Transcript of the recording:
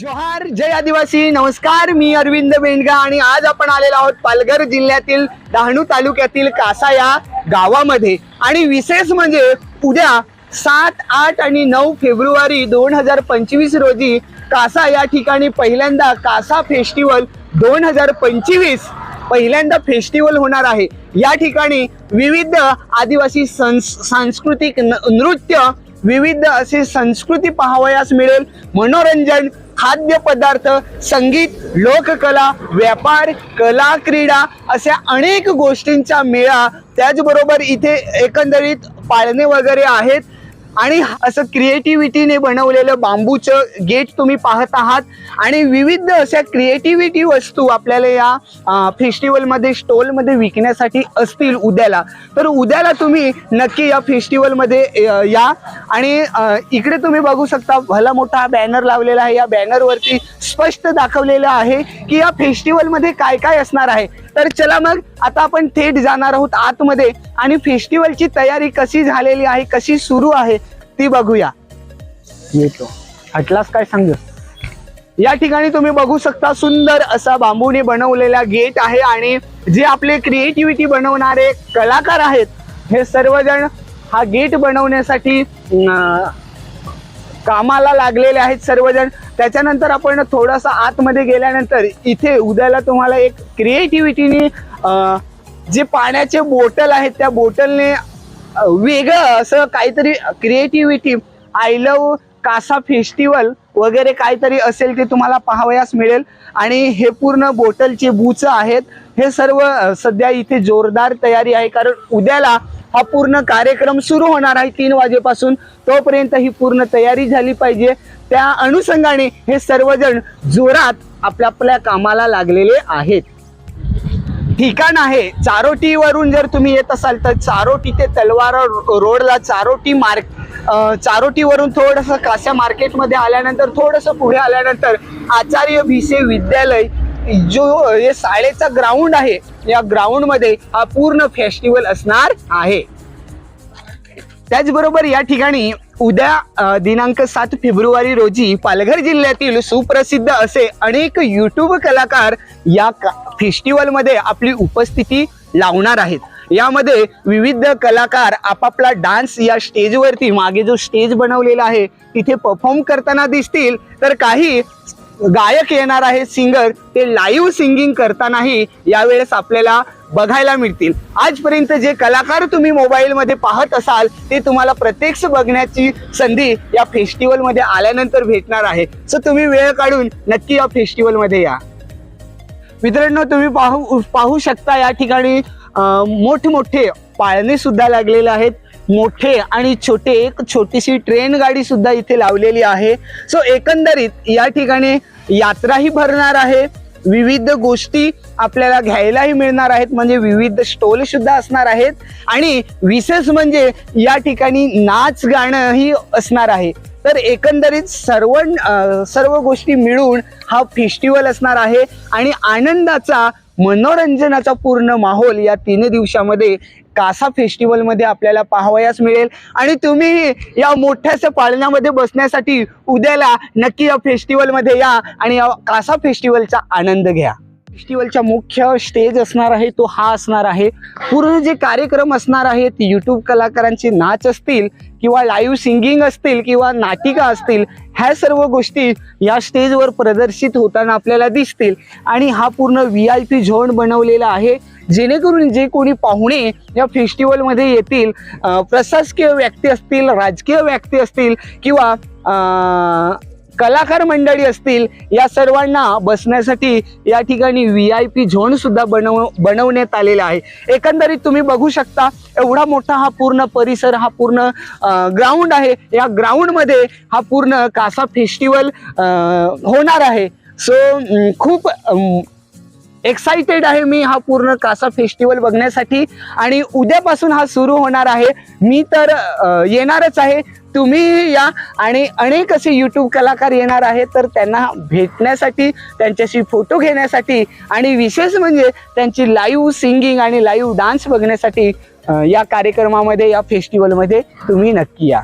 जोहार जय आदिवासी नमस्कार मी अरविंद बेंडगा आणि आज आपण आलेलो आहोत पालघर जिल्ह्यातील डहाणू तालुक्यातील कासा या गावामध्ये. आणि विशेष म्हणजे उद्या सात आठ आणि नऊ फेब्रुवारी दोन हजार पंचवीस रोजी कासा या ठिकाणी पहिल्यांदा कासा फेस्टिवल दोन हजार पंचवीस पहिल्यांदा फेस्टिवल होणार आहे. या ठिकाणी विविध आदिवासी संस सांस्कृतिक न- नृत्य विविध असे संस्कृती पाहावयास मिळेल. मनोरंजन खाद्यपदार्थ संगीत लोककला व्यापार कला क्रीडा अशा अनेक गोष्टींचा मेळा त्याचबरोबर इथे एकंदरीत पाळणे वगैरे आहेत. आणि असं क्रिएटिव्हिटीने बनवलेलं बांबूचं गेट तुम्ही पाहत आहात. आणि विविध अशा क्रिएटिव्हिटी वस्तू आपल्याला या फेस्टिवलमध्ये स्टॉलमध्ये विकण्यासाठी असतील उद्याला. तर उद्याला तुम्ही नक्की या फेस्टिवलमध्ये या. आणि इकडे तुम्ही बघू शकता भला मोठा बॅनर लावलेला आहे. या बॅनरवरती स्पष्ट दाखवलेलं आहे की या फेस्टिवलमध्ये काय काय असणार आहे. तर चला मग आता आपण थेट जाणार आहोत आतमध्ये. आणि फेस्टिवलची तयारी कशी झालेली आहे कशी सुरू आहे ती बघूया. येतो. हटलास काय सांग या ठिकाणी तुम्ही बघू शकता सुंदर असा बांबूने बनवलेला गेट आहे आणि जे आपले क्रिएटिव्हिटी बनवणारे कलाकार आहेत हे सर्वजण हा गेट बनवण्यासाठी कामाला लागलेले आहेत सर्वजण. त्याच्यानंतर आपण थोडंसं आतमध्ये गेल्यानंतर इथे उद्याला तुम्हाला एक क्रिएटिव्हिटीने जे पाण्याचे बोटल आहेत त्या बोटलने वेगळं असं काहीतरी creativity I love casa festival वगैरे काहीतरी असेल ते तुम्हाला पाहावयास मिळेल. आणि हे पूर्ण बोटलचे बूच आहेत. हे सर्व सध्या इथे जोरदार तयारी आहे. कारण उद्याला हा पूर्ण कार्यक्रम सुरू होणार आहे तीन वाजेपासून. तोपर्यंत ही पूर्ण तयारी झाली पाहिजे. त्या अनुषंगाने हे सर्वजण जोरात आपल्या आपल्या कामाला लागलेले आहेत. ठिकाण आहे. चारोटीवरून जर तुम्ही येत असाल तर चारोटी ते तलवार रो- रोडला चारोटी मार्क चारोटीवरून थोडंसं काश्या मार्केटमध्ये आल्यानंतर थोडंसं पुढे आल्यानंतर आचार्य भिसे विद्यालय जो हे शाळेचा ग्राउंड आहे या ग्राउंडमध्ये हा पूर्ण फेस्टिवल असणार आहे. त्याचबरोबर या ठिकाणी उद्या दिनांक सात फेब्रुवारी रोजी पालघर जिल्ह्यातील सुप्रसिद्ध असे अनेक युट्यूब कलाकार या फेस्टिवलमध्ये आपली उपस्थिती लावणार आहेत. यामध्ये विविध कलाकार आपापला डान्स या स्टेजवरती मागे जो स्टेज बनवलेला आहे तिथे परफॉर्म करताना दिसतील. तर काही गायक येणार आहे सिंगर ते लाईव्ह सिंगिंग करतानाही यावेळेस आपल्याला बघायला मिळतील. आजपर्यंत जे कलाकार तुम्ही मोबाईलमध्ये पाहत असाल ते तुम्हाला प्रत्यक्ष बघण्याची संधी या फेस्टिवलमध्ये आल्यानंतर भेटणार आहे. सो तुम्ही वेळ काढून नक्की या फेस्टिवलमध्ये या. मित्रांनो तुम्ही पाहू पाहू शकता या ठिकाणी मोठमोठे पाळणे सुद्धा लागलेले आहेत. मोठे आणि छोटे एक छोटीशी ट्रेन गाडी सुद्धा इथे लावलेली आहे. सो एकंदरीत या ठिकाणी यात्राही भरणार आहे. विविध गोष्टी आपल्याला घ्यायलाही मिळणार आहेत. म्हणजे विविध स्टॉल सुद्धा असणार आहेत. आणि विशेष म्हणजे या ठिकाणी नाच गाणंही असणार आहे. तर एकंदरीत सर्व सर्व गोष्टी मिळून हा फेस्टिवल असणार आहे. आणि आनंदाचा मनोरंजनाचा पूर्ण माहोल या तीन दिवसामध्ये कासा फेस्टिवलमध्ये आपल्याला पाहावयास मिळेल. आणि तुम्ही या मोठ्याशा पाळण्यामध्ये बसण्यासाठी उद्याला नक्की या फेस्टिवलमध्ये या आणि या कासा फेस्टिवलचा आनंद घ्या. फेस्टिवलचा मुख्य स्टेज असणार आहे तो हा असणार आहे. पूर्ण जे कार्यक्रम असणार आहेत यूट्यूब कलाकारांचे नाच असतील किंवा लाईव्ह सिंगिंग असतील किंवा नाटिका असतील ह्या सर्व गोष्टी या स्टेजवर प्रदर्शित होताना आपल्याला दिसतील. आणि हा पूर्ण व्ही आय पी झोन बनवलेला आहे. जेणेकरून जे कोणी पाहुणे या फेस्टिवलमध्ये येतील प्रशासकीय व्यक्ती असतील राजकीय व्यक्ती असतील किंवा कलाकार मंडळी असतील या सर्वांना बसण्यासाठी या ठिकाणी व्ही आय पी झोन सुद्धा बनव बनवण्यात आलेला आहे. एकंदरीत तुम्ही बघू शकता एवढा मोठा हा पूर्ण परिसर हा पूर्ण ग्राउंड आहे. या ग्राउंडमध्ये हा पूर्ण कासा फेस्टिवल होणार आहे. सो खूप एक्साइटेड आहे मी हा पूर्ण कासा फेस्टिवल बघण्यासाठी. आणि उद्यापासून हा सुरू होणार आहे. मी तर येणारच आहे. तुम्ही या. आणि अनेक असे यूट्यूब कलाकार येणार आहेत. तर त्यांना भेटण्यासाठी त्यांच्याशी फोटो घेण्यासाठी आणि विशेष म्हणजे त्यांची लाईव्ह सिंगिंग आणि लाईव्ह डान्स बघण्यासाठी या कार्यक्रमामध्ये या फेस्टिवलमध्ये तुम्ही नक्की या.